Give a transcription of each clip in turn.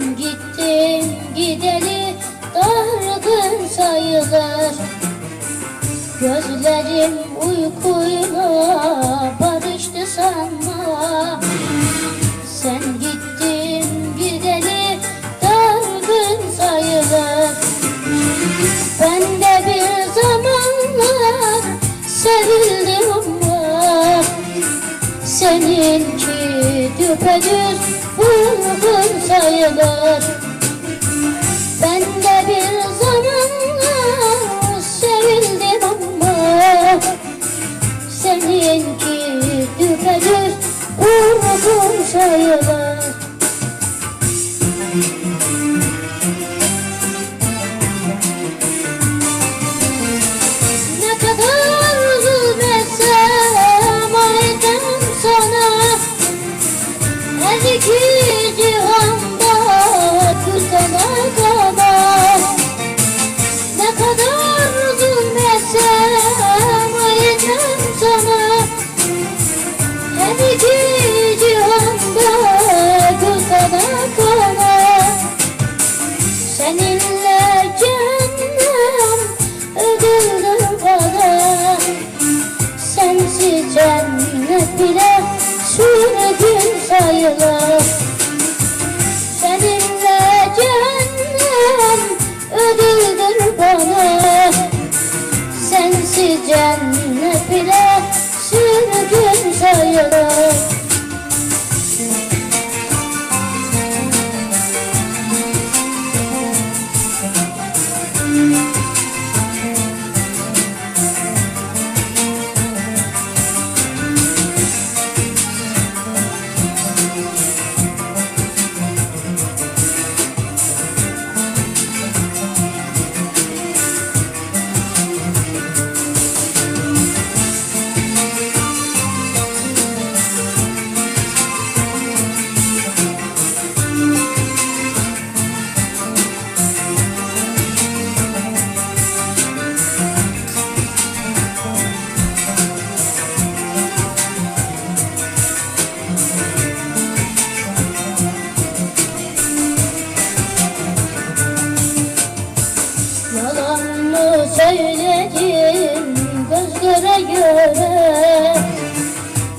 Gittin gittin gideli dargın sayılır. Gözlerim uykuyla barıştı sanma. Sen gittin gideli dargın sayılır. Ben de bir zamanlar sevildim. Seninki düpedüz vurgun sayılır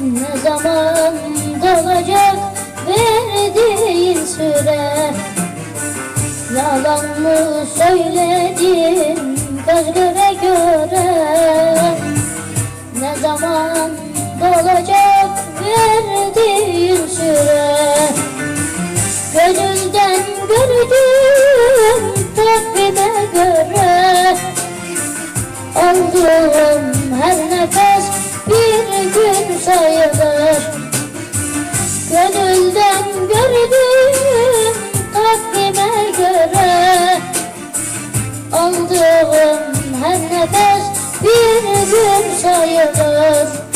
Ne zaman dolacak verdiğin süre? Yalan mı söyledim göz göre? Göre Ne zaman dolacak verdiğin süre? Gönülden gördüm takvime göre. Aldığım sayılır. Gönülden gördüm takvime göre Aldığım her nefes bir gün sayılır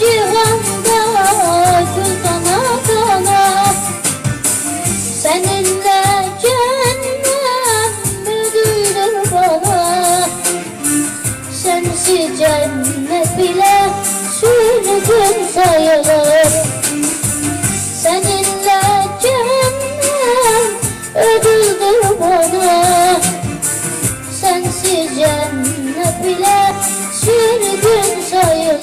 cihanda sultan adana Seninle cennet müdürdür bana Sensiz cennet bile sürgün sayılır. Seninle cennet ödüldür bana. Sensiz cennet bile sürgün sayılır.